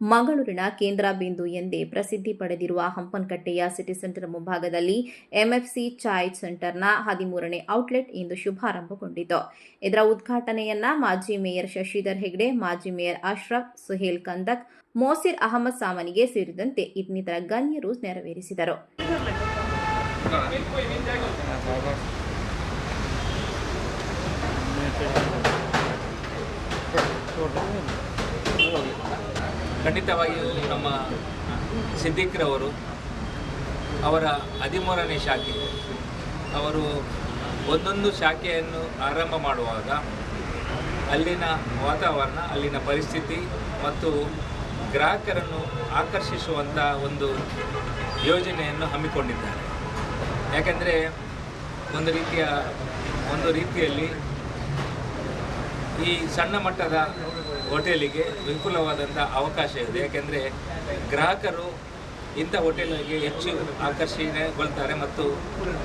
ಮಂಗಳೂರಿನ ಕೇಂದ್ರ ಬಿಂದು ಎಂದೇ ಪ್ರಸಿದ್ಧಿ ಪಡೆದಿರುವ ಹಂಪನಕಟ್ಟೆಯ ಸಿಟಿ ಸೆಂಟರ್ ಮುಂಭಾಗದಲ್ಲಿ ಎಂಎಫ್ಸಿ ಚಾಯ್ ಸೆಂಟರ್ನ ಹದಿಮೂರನೇ ಔಟ್ಲೆಟ್ ಇಂದು ಶುಭಾರಂಭಗೊಂಡಿತು. ಇದರ ಉದ್ಘಾಟನೆಯನ್ನ ಮಾಜಿ ಮೇಯರ್ ಶಶಿಧರ್ ಹೆಗ್ಡೆ, ಮಾಜಿ ಮೇಯರ್ ಅಶ್ರಫ್, ಸುಹೇಲ್ ಕಂದಕ್, ಮೋಸಿರ್ ಅಹಮದ್ ಸಾಮನಿಗೆ ಸೇರಿದಂತೆ ಇನ್ನಿತರ ಗಣ್ಯರು ನೆರವೇರಿಸಿದರು. ಖಂಡಿತವಾಗಿಯೂ ನಮ್ಮ ಸಿದ್ದಿಕ್ರವರು ಅವರ ಹದಿಮೂರನೇ ಶಾಖೆ. ಅವರು ಒಂದೊಂದು ಶಾಖೆಯನ್ನು ಆರಂಭ ಮಾಡುವಾಗ ಅಲ್ಲಿನ ವಾತಾವರಣ, ಅಲ್ಲಿನ ಪರಿಸ್ಥಿತಿ ಮತ್ತು ಗ್ರಾಹಕರನ್ನು ಆಕರ್ಷಿಸುವಂಥ ಒಂದು ಯೋಜನೆಯನ್ನು ಹಮ್ಮಿಕೊಂಡಿದ್ದಾರೆ. ಯಾಕೆಂದರೆ ಒಂದು ರೀತಿಯ, ಒಂದು ರೀತಿಯಲ್ಲಿ ಈ ಸಣ್ಣ ಮಟ್ಟದ ಹೋಟೆಲಿಗೆ ವಿಪುಲವಾದಂಥ ಅವಕಾಶ ಇದೆ. ಯಾಕೆಂದರೆ ಗ್ರಾಹಕರು ಇಂಥ ಹೋಟೆಲ್ಗೆ ಹೆಚ್ಚು ಆಕರ್ಷಣೆಗೊಳ್ತಾರೆ ಮತ್ತು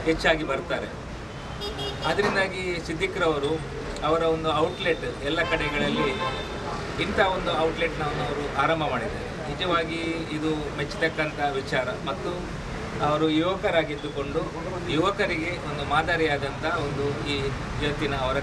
ಹೆಚ್ಚಾಗಿ ಬರ್ತಾರೆ. ಅದರಿಂದಾಗಿ ಸಿದ್ದಿಕ್ರವರು ಅವರ ಒಂದು ಔಟ್ಲೆಟ್ ಎಲ್ಲ ಕಡೆಗಳಲ್ಲಿ ಇಂಥ ಒಂದು ಔಟ್ಲೆಟ್ನ ಅವರು ಆರಂಭ ಮಾಡಿದ್ದಾರೆ. ನಿಜವಾಗಿ ಇದು ಮೆಚ್ಚತಕ್ಕಂಥ ವಿಚಾರ ಮತ್ತು ಅವರು ಯುವಕರಾಗಿದ್ದುಕೊಂಡು ಯುವಕರಿಗೆ ಒಂದು ಮಾದರಿಯಾದಂಥ ಒಂದು ಈ ಜಗತ್ತಿನ ಅವರ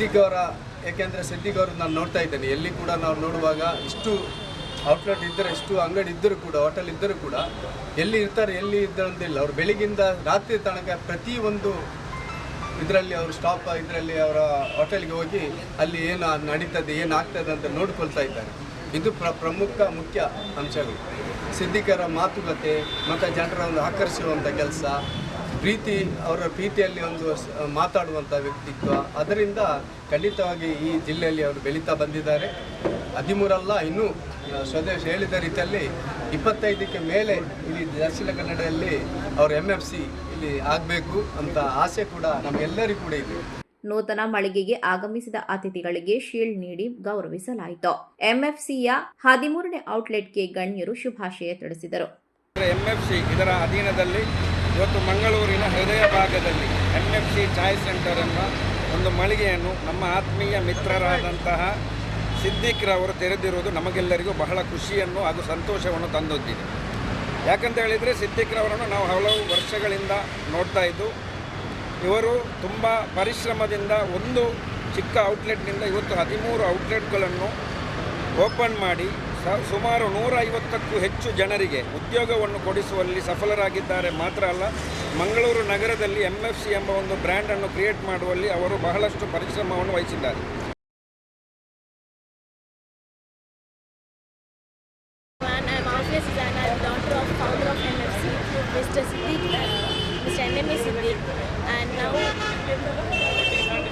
ಸಿದ್ದಿಕ್ ಅವರ ಯಾಕೆಂದರೆ ನಾನು ನೋಡ್ತಾ ಇದ್ದೇನೆ. ಎಲ್ಲಿ ಕೂಡ ನಾವು ನೋಡುವಾಗ ಇಷ್ಟು ಔಟ್ಲೆಟ್ ಇದ್ದರೆ, ಇಷ್ಟು ಅಂಗಡಿ ಇದ್ದರೂ ಕೂಡ ಹೋಟೆಲ್ ಇದ್ದರೂ ಕೂಡ ಎಲ್ಲಿ ಇರ್ತಾರೆ, ಎಲ್ಲಿ ಇದ್ದಾರೆ ಅವ್ರು ಬೆಳಿಗ್ಗಿಂದ ರಾತ್ರಿ ತನಕ ಪ್ರತಿ ಒಂದು ಇದರಲ್ಲಿ ಅವರು ಸ್ಟಾಪ್ ಇದರಲ್ಲಿ ಅವರ ಹೋಟೆಲ್ಗೆ ಹೋಗಿ ಅಲ್ಲಿ ಏನು ನಡೀತದೆ, ಏನು ಆಗ್ತದೆ ಅಂತ ನೋಡ್ಕೊಳ್ತಾ ಇದ್ದಾರೆ. ಇದು ಪ್ರ, ಪ್ರಮುಖ ಮುಖ್ಯ ಅಂಶಗಳು. ಸಿದ್ದಿಕರ ಮಾತುಕತೆ, ಮತ್ತು ಜನರ ಒಂದು ಆಕರ್ಷಿಸುವಂಥ ಕೆಲಸ ಪ್ರೀತಿ ಅವರ ಪ್ರೀತಿಯಲ್ಲಿ ಒಂದು ಮಾತಾಡುವಂಥ ವ್ಯಕ್ತಿತ್ವ. ಅದರಿಂದ ಖಂಡಿತವಾಗಿ ಈ ಜಿಲ್ಲೆಯಲ್ಲಿ ಅವರು ಬೆಳೀತಾ ಬಂದಿದ್ದಾರೆ. ಹದಿಮೂರಲ್ಲ ಇನ್ನೂ ಸ್ವದೇಶ ಹೇಳಿದ ರೀತಿಯಲ್ಲಿ ಇಪ್ಪತ್ತೈದಕ್ಕೆ ಮೇಲೆ ಇಲ್ಲಿ ದಕ್ಷಿಣ ಕನ್ನಡದಲ್ಲಿ ಅವರು ಎಂ ಎಫ್ ಸಿ ಇಲ್ಲಿ ಆಗಬೇಕು ಅಂತ ಆಸೆ ಕೂಡ ನಮಗೆಲ್ಲರಿಗೂ ಕೂಡ ಇದೆ. ನೂತನ ಮಳಿಗೆಗೆ ಆಗಮಿಸಿದ ಅತಿಥಿಗಳಿಗೆ ಶೀಲ್ಡ್ ನೀಡಿ ಗೌರವಿಸಲಾಯಿತು. ಎಂಎಫ್ಸಿಯ ಹದಿಮೂರನೇ ಔಟ್ಲೆಟ್ಗೆ ಗಣ್ಯರು ಶುಭಾಶಯ ತಿಳಿಸಿದರು. ಎಂಎಫ್ಸಿ ಎಫ್ ಸಿ ಇದರ ಅಧೀನದಲ್ಲಿ ಇವತ್ತು ಮಂಗಳೂರಿನ ಹೃದಯ ಭಾಗದಲ್ಲಿ M F C chai centre ಎಂಬ ಒಂದು ಮಳಿಗೆಯನ್ನು ನಮ್ಮ ಆತ್ಮೀಯ ಮಿತ್ರರಾದಂತಹ ಸಿದ್ದಿಕ್ರವರು ತೆರೆದಿರುವುದು ನಮಗೆಲ್ಲರಿಗೂ ಬಹಳ ಖುಷಿಯನ್ನು ಹಾಗೂ ಸಂತೋಷವನ್ನು ತಂದೊದ್ದಿದೆ ಯಾಕಂತ ಹೇಳಿದರೆ ಸಿದ್ದಿಕ್ರವರನ್ನು ನಾವು ಹಲವು ವರ್ಷಗಳಿಂದ ನೋಡ್ತಾ ಇದ್ದು, ಇವರು ತುಂಬ ಪರಿಶ್ರಮದಿಂದ ಒಂದು ಚಿಕ್ಕ ಔಟ್ಲೆಟ್ನಿಂದ ಇವತ್ತು ಹದಿಮೂರು ಔಟ್ಲೆಟ್ಗಳನ್ನು ಓಪನ್ ಮಾಡಿ ಸುಮಾರು ನೂರ ಐವತ್ತಕ್ಕೂ ಹೆಚ್ಚು ಜನರಿಗೆ ಉದ್ಯೋಗವನ್ನು ಕೊಡಿಸುವಲ್ಲಿ ಸಫಲರಾಗಿದ್ದಾರೆ. ಮಾತ್ರ ಅಲ್ಲ, ಮಂಗಳೂರು ನಗರದಲ್ಲಿ ಎಂ ಎಫ್ ಸಿ ಎಂಬ ಒಂದು ಬ್ರ್ಯಾಂಡನ್ನು ಕ್ರಿಯೇಟ್ ಮಾಡುವಲ್ಲಿ ಅವರು ಬಹಳಷ್ಟು ಪರಿಶ್ರಮವನ್ನು ವಹಿಸಿದ್ದಾರೆ.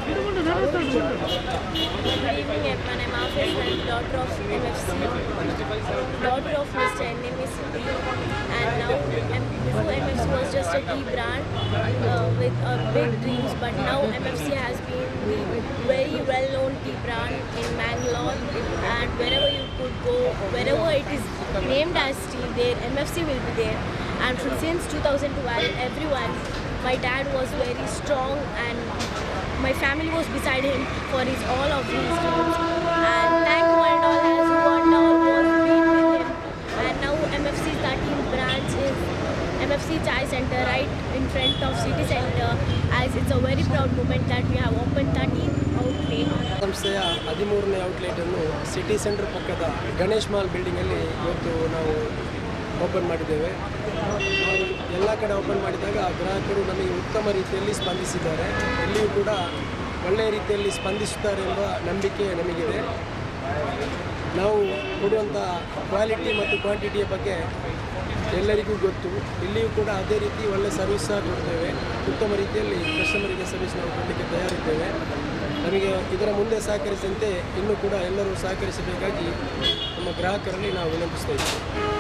Good evening everyone, I'm Afia the daughter of MFC, daughter of Mr. And now, MFC was just a tea brand uh, with uh, big dreams, but now MFC has been the very well-known tea brand in Mangalore. And wherever you could go, wherever it is named as tea, there MFC will be there. And since 2012, everyone, my dad was very strong and my family was beside him for his all of these dreams. And thank all has gone was been with him. And now MFC starting branch is MFC Chai Center right in front of City Center as it's a very proud moment that we have opened 13 outlet ಸಂಸ್ಥೆಯ ಹದಿಮೂರನೇ ಔಟ್ಲೆಟನ್ನು city centre ಪಕ್ಕದ Ganesh mall ಬಿಲ್ಡಿಂಗಲ್ಲಿ ಇವತ್ತು ನಾವು open ಮಾಡಿದ್ದೇವೆ. ಎಲ್ಲ ಕಡೆ open ಮಾಡಿದಾಗ ಗ್ರಾಹಕರು ನಮಗೆ ಉತ್ತಮ ರೀತಿಯಲ್ಲಿ ಸ್ಪಂದಿಸಿದ್ದಾರೆ. ಇಲ್ಲಿಯೂ ಕೂಡ ಒಳ್ಳೆಯ ರೀತಿಯಲ್ಲಿ ಸ್ಪಂದಿಸುತ್ತಾರೆ ಎಂಬ ನಂಬಿಕೆ ನಮಗಿದೆ. ನಾವು ಕೊಡುವಂಥ ಕ್ವಾಲಿಟಿ ಮತ್ತು ಕ್ವಾಂಟಿಟಿಯ ಬಗ್ಗೆ ಎಲ್ಲರಿಗೂ ಗೊತ್ತು. ಇಲ್ಲಿಯೂ ಕೂಡ ಅದೇ ರೀತಿ ಒಳ್ಳೆ ಸರ್ವಿಸ್ ಸಹ ಕೊಡ್ತೇವೆ. ಉತ್ತಮ ರೀತಿಯಲ್ಲಿ ಕಸ್ಟಮರಿಗೆ ಸರ್ವಿಸ್ ನಾವು ಕೊಡಲಿಕ್ಕೆ ತಯಾರಿದ್ದೇವೆ. ನಮಗೆ ಇದರ ಮುಂದೆ ಸಹಕರಿಸಿದಂತೆ ಇನ್ನೂ ಕೂಡ ಎಲ್ಲರೂ ಸಹಕರಿಸಬೇಕಾಗಿ ನಮ್ಮ ಗ್ರಾಹಕರಲ್ಲಿ ನಾವು ವಿನಂತಿಸ್ತಾ ಇದ್ದೇವೆ.